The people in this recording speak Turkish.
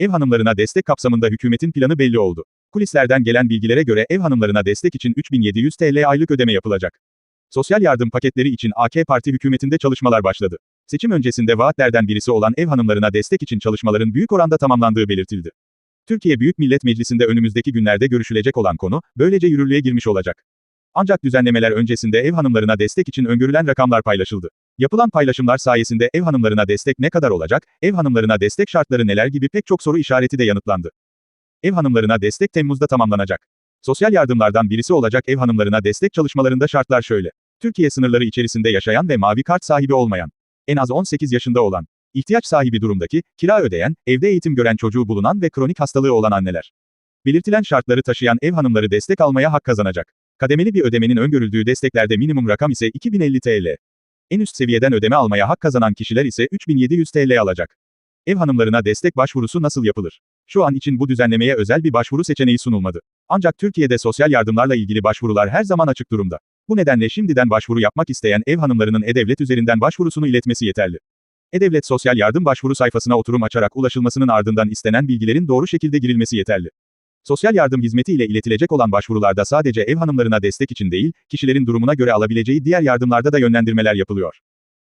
Ev hanımlarına destek kapsamında hükümetin planı belli oldu. Kulislerden gelen bilgilere göre ev hanımlarına destek için 3700 TL aylık ödeme yapılacak. Sosyal yardım paketleri için AK Parti hükümetinde çalışmalar başladı. Seçim öncesinde vaatlerden birisi olan ev hanımlarına destek için çalışmaların büyük oranda tamamlandığı belirtildi. Türkiye Büyük Millet Meclisi'nde önümüzdeki günlerde görüşülecek olan konu, böylece yürürlüğe girmiş olacak. Ancak düzenlemeler öncesinde ev hanımlarına destek için öngörülen rakamlar paylaşıldı. Yapılan paylaşımlar sayesinde ev hanımlarına destek ne kadar olacak, ev hanımlarına destek şartları neler gibi pek çok soru işareti de yanıtlandı. Ev hanımlarına destek Temmuz'da tamamlanacak. Sosyal yardımlardan birisi olacak ev hanımlarına destek çalışmalarında şartlar şöyle. Türkiye sınırları içerisinde yaşayan ve mavi kart sahibi olmayan, en az 18 yaşında olan, ihtiyaç sahibi durumdaki, kira ödeyen, evde eğitim gören çocuğu bulunan ve kronik hastalığı olan anneler. Belirtilen şartları taşıyan ev hanımları destek almaya hak kazanacak. Kademeli bir ödemenin öngörüldüğü desteklerde minimum rakam ise 2050 TL. En üst seviyeden ödeme almaya hak kazanan kişiler ise 3700 TL alacak. Ev hanımlarına destek başvurusu nasıl yapılır? Şu an için bu düzenlemeye özel bir başvuru seçeneği sunulmadı. Ancak Türkiye'de sosyal yardımlarla ilgili başvurular her zaman açık durumda. Bu nedenle şimdiden başvuru yapmak isteyen ev hanımlarının E-Devlet üzerinden başvurusunu iletmesi yeterli. E-Devlet Sosyal Yardım başvuru sayfasına oturum açarak ulaşılmasının ardından istenen bilgilerin doğru şekilde girilmesi yeterli. Sosyal yardım hizmeti ile iletilecek olan başvurularda sadece ev hanımlarına destek için değil, kişilerin durumuna göre alabileceği diğer yardımlarda da yönlendirmeler yapılıyor.